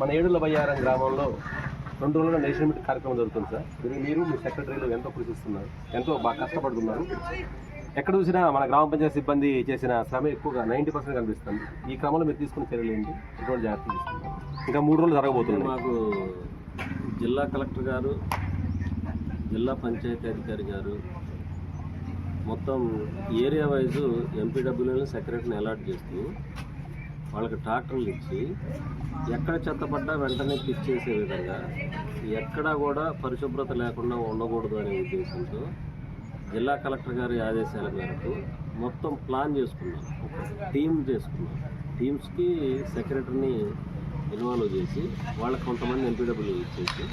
మన ఏడుల బయ్యారం గ్రామంలో రెండు రోజుల నేషనల్ మీట్ కార్యక్రమం జరుగుతుంది సార్. మీరు మీరు మీ సెక్రటరీలు ఎంతో కృషిస్తున్నారు ఎంతో బాగా కష్టపడుతున్నారు. ఎక్కడ చూసినా మన గ్రామ పంచాయతీ సిబ్బంది చేసిన శ్రమ ఎక్కువగా నైంటీ పర్సెంట్ కనిపిస్తుంది. ఈ క్రమంలో మీరు తీసుకున్న చర్యలు ఏంటి? ఎటువంటి జాగ్రత్తలు తీసుకున్నారు ఇంకా మూడు రోజులు జరగబోతుంది. మాకు జిల్లా కలెక్టర్ గారు జిల్లా పంచాయతీ అధికారి గారు మొత్తం ఏరియా వైజ్ ఎంపీడబ్ల్యూని సెక్రటరీని అలాట్ చేస్తూ వాళ్ళకి ట్రాక్టర్లు ఇచ్చి ఎక్కడ చెత్త పడ్డా వెంటనే పిక్ చేసే విధంగా ఎక్కడా కూడా పరిశుభ్రత లేకుండా ఉండకూడదు అనే ఉద్దేశంతో జిల్లా కలెక్టర్ గారి ఆదేశాల మేరకు మొత్తం ప్లాన్ చేసుకున్నాం. ఒక టీమ్ చేసుకున్నాం. టీమ్స్కి సెక్రటరీని ఇన్వాల్వ్ చేసి వాళ్ళకి కొంతమంది ఎంపీడబ్ల్యూ ఇచ్చేసి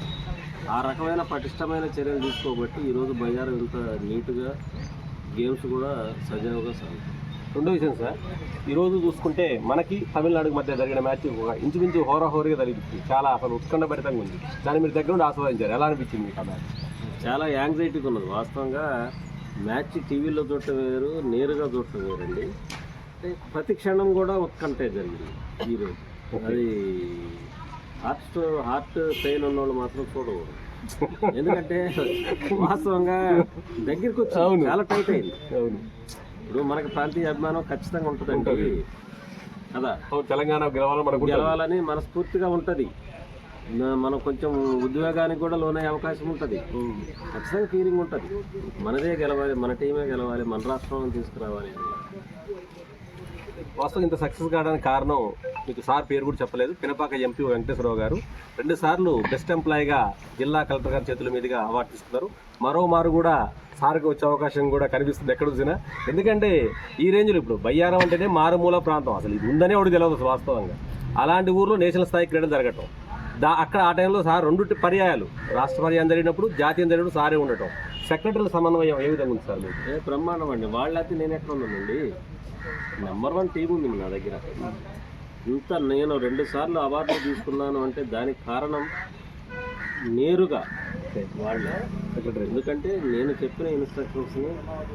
ఆ రకమైన పటిష్టమైన చర్యలు తీసుకోబట్టి ఈరోజు బజారు ఇంత నీట్గా గేమ్స్ కూడా సజావుగా సాగుతాయి రెండో విషయం సార్ ఈరోజు చూసుకుంటే మనకి తమిళనాడుకి మధ్య జరిగిన మ్యాచ్ ఒక ఇంచుమించు హోరాహోరీగా జరిగింది. చాలా అసలు ఉత్కంఠభరితంగా ఉంది. దాన్ని మీరు దగ్గర నుండి ఆస్వాదించారు. ఎలా అనిపించింది మీకు ఆ మ్యాచ్? చాలా యాంగ్జైటీగా ఉన్నది. వాస్తవంగా మ్యాచ్ టీవీలో చూడటం వేరు నేరుగా చూడటం వేరండి. అంటే ప్రతి క్షణం కూడా ఉత్కంఠే జరిగింది ఈరోజు అది హార్ట్ హార్ట్ పెయిన్ ఉన్న వాళ్ళు మాత్రం చూడకూడదు. ఎందుకంటే వాస్తవంగా దగ్గరికి వచ్చి. చాలా టైట్ అయింది. అవును. ఇప్పుడు మనకి ప్రాంతీయ అభిమానం ఖచ్చితంగా ఉంటది. కదా తెలంగాణ గెలవాలని మనకు. గెలవాలని మనస్ఫూర్తిగా ఉంటుంది మనం కొంచెం ఉద్వేగానికి కూడా లోనయ్యే అవకాశం ఉంటుంది. ఖచ్చితంగా ఫీలింగ్ ఉంటుంది మనదే గెలవాలి మన టీమే గెలవాలి మన రాష్ట్రం తీసుకురావాలి. వాస్తవం ఇంత సక్సెస్ కావడానికి కారణం మీకు సార్ పేరు కూడా చెప్పలేదు. పినపాక ఎంపీ వెంకటేశ్వరరావు గారు. రెండు సార్లు బెస్ట్ ఎంప్లాయీగా జిల్లా కలెక్టర్ గారి చేతుల మీదుగా అవార్డు తీసుకున్నారు. మరోమారు కూడా సార్కి వచ్చే అవకాశం కూడా కనిపిస్తుంది ఎక్కడ చూసినా. ఎందుకంటే ఈ రేంజ్లో ఇప్పుడు బయ్యారం అంటేనే మారుమూల ప్రాంతం. అసలు ఇది ఉందనే ఒకటి తెలియదు అసలు వాస్తవంగా. అలాంటి ఊర్లో నేషనల్ స్థాయి క్రీడలు జరగటం. దా అక్కడ ఆ టైంలో సార్ రెండు పర్యాయాలు. రాష్ట్ర పర్యాయం జరిగినప్పుడు జాతీయం జరిగినప్పుడు సారే ఉండటం. సెక్రటరీల సమన్వయం ఏ విధంగా ఉంది సార్ మీకు? ఏ బ్రహ్మాండం అండి. వాళ్ళైతే నేను ఎక్కడ ఉన్నానండి? నెంబర్ వన్ టీం ఉంది నా దగ్గర. ఇంత నేను రెండు సార్లు అవార్డులు తీసుకున్నాను అంటే దానికి కారణం నేరుగా వాళ్ళే. సెక్రటరీ. ఎందుకంటే నేను చెప్పిన ఇన్స్ట్రక్షన్స్ని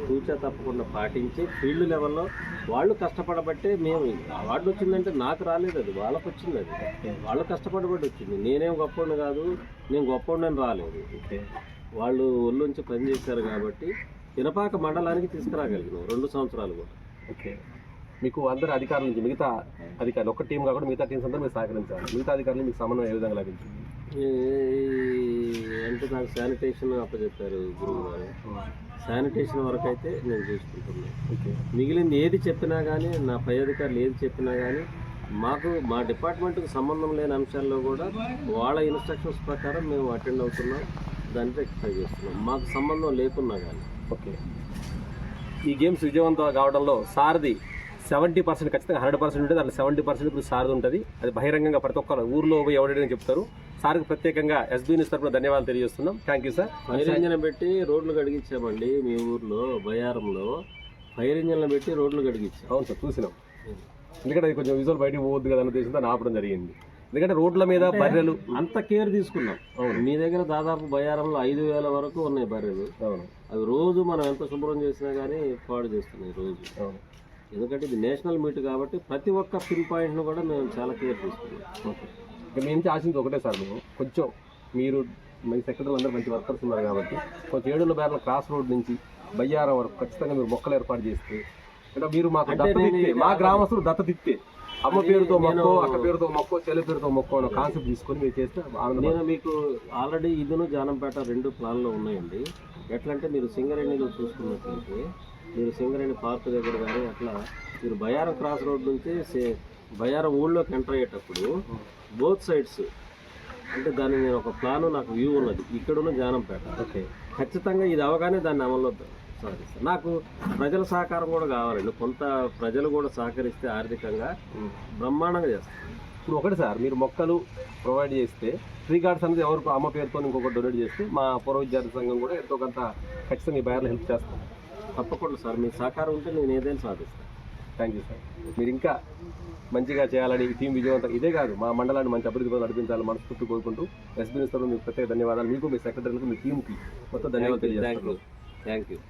తూచా తప్పకుండా పాటించి ఫీల్డ్ లెవెల్లో వాళ్ళు కష్టపడబట్టే మేము అవార్డు వచ్చిందంటే నాకు రాలేదు అది వాళ్ళకి వచ్చింది అది. వాళ్ళు కష్టపడబట్టి వచ్చింది. నేనేం గొప్పని కాదు నేను గొప్పని రాలేదు. వాళ్ళు ఒళ్ళుంచి పనిచేశారు కాబట్టి పినపాక మండలానికి తీసుకురాగలిగినాం రెండు సంవత్సరాలు కూడా. ఓకే. మీకు అందరు అధికారుల నుంచి మిగతా అధికారులు ఒక టీం కాకుండా మిగతా టీమ్స్ అందరూ మీరు సహకరించాలి. మిగతా అధికారులు మీకు సమన్వయం ఏ విధంగా లభించింది? అంటే నాకు శానిటేషన్ అప్పచెప్పారు గురువు గారు శానిటేషన్ వరకు అయితే నేను చూసుకుంటున్నాను ఓకే. మిగిలింది ఏది చెప్పినా కానీ నా పై అధికారులు ఏది చెప్పినా కానీ మాకు మా డిపార్ట్మెంట్కి సంబంధం లేని అంశాల్లో కూడా వాళ్ళ ఇన్స్ట్రక్షన్స్ ప్రకారం మేము అటెండ్ అవుతున్నాం. దాన్ని రెక్టిఫై చేస్తున్నాం. మాకు సంబంధం లేకున్నా కానీ ఓకే. ఈ గేమ్స్ విజయవంతం కావడంలో సారథి సెవెంటీ పర్సెంట్ ఖచ్చితంగా హండ్రెడ్ పర్సెంట్ ఉంటుంది దాంట్లో సెవెంటీ పర్సెంట్ ఇప్పుడు సారథి ఉంటుంది. అది బహిరంగంగా ప్రతి ఒక్కరు ఊర్లో పోయి ఎవరైనా చెప్తారు. సార్కి ప్రత్యేకంగా ఎస్బీ న్యూస్ తరఫున ధన్యవాదాలు తెలియజేస్తున్నాం. Thank you sir fire engine పెట్టి రోడ్లు కడిగించామండి మీ ఊర్లో బయారంలో ఫైర్ ఇంజన్లు పెట్టి రోడ్లు కడిగించాం. అవును సార్ చూసినాం. ఎందుకంటే అది కొంచెం విజువల్ బయటకు పోవద్దు కదా అన్న ఉద్దేశంతో ఆపడం జరిగింది. ఎందుకంటే రోడ్ల మీద బర్రెలు. అంత కేర్ తీసుకున్నాం. అవును. మీ దగ్గర దాదాపు బయారంలో ఐదు వేల వరకు ఉన్నాయి బర్రెలు. అవును. అవి రోజు మనం ఎంత శుభ్రం చేసినా కానీ పాడు చేస్తున్నాయి రోజు. అవును. ఎందుకంటే ఇది నేషనల్ మీట్ కాబట్టి ప్రతి ఒక్క పిన్ పాయింట్ను కూడా మేము చాలా కేర్ తీసుకున్నాం. ఓకే. ఇక మీ నుంచి ఆశించి ఒకటే సార్ మేము. కొంచెం మీరు మీ సెక్రటరీలు అందరూ మంచి వర్కర్స్ ఉన్నారు కాబట్టి కొంచెం ఏడుల బేర్ల క్రాస్ రోడ్ నుంచి బయ్యారం వరకు ఖచ్చితంగా మీరు మొక్కలు ఏర్పాటు చేస్తే అంటే మీరు మాకు దత్తత ఇస్తే మా గ్రామస్తులు దత్తత ఇస్తే అమ్మ పేరుతో మొక్కో అక్క పేరుతో మొక్కో చెల్లి పేరుతో మొక్కో అన్న కాన్సెప్ట్ తీసుకొని మీరు చేస్తే నేను మీకు ఆల్రెడీ ఇదును జానంపేట రెండు ప్లాన్లో ఉన్నాయండి. ఎట్లంటే మీరు సింగరేణిలో చూసుకున్నట్లయితే మీరు సింగరేణి పార్క్ దగ్గర కానీ అట్లా మీరు బయారం క్రాస్ రోడ్ నుంచి సే- బయారం ఊళ్ళోకి ఎంటర్ అయ్యేటప్పుడు బోత్ సైడ్స్ అంటే దాని నేను ఒక ప్లాన్ నాకు వ్యూ ఉన్నది. ఇక్కడున్న జానంపేట. ఓకే. ఖచ్చితంగా ఇది అవగానే దాన్ని అమల్లో సాధిస్తాను నాకు ప్రజల సహకారం కూడా కావాలండి కొంత ప్రజలు కూడా సహకరిస్తే ఆర్థికంగా బ్రహ్మాండంగా చేస్తాను ఇప్పుడు ఒకటి సార్ మీరు మొక్కలు ప్రొవైడ్ చేస్తే ఫ్రీ కార్డ్స్ అనేది ఎవరు అమ్మ పేరుతో ఇంకొకటి డొనేట్ చేస్తే మా పూర్వ విద్యార్థి సంఘం కూడా ఎంతో కొంత ఖచ్చితంగా ఈ బయర్లు హెల్ప్ చేస్తాం. తప్పకుండా సార్ మీ సహకారం ఉంటే నేను ఏదైనా సాధిస్తాను థ్యాంక్ యూ సార్. మీరు ఇంకా మంచిగా చేయాలని ఈ టీం విజయవంతం ఇదే కాదు మా మండలాన్ని మంచి అభివృద్ధి పథకాలు నడిపించాలని మనస్ఫూర్తి కోరుకుంటూ ఎస్బీ మీకు ప్రత్యేక ధన్యవాదాలు. మీకు మీ సెక్రటరీలకు మీ టీంకి మొత్తం ధన్యవాదాలు థ్యాంక్ తెలియజేస్తాను యూ థ్యాంక్ యూ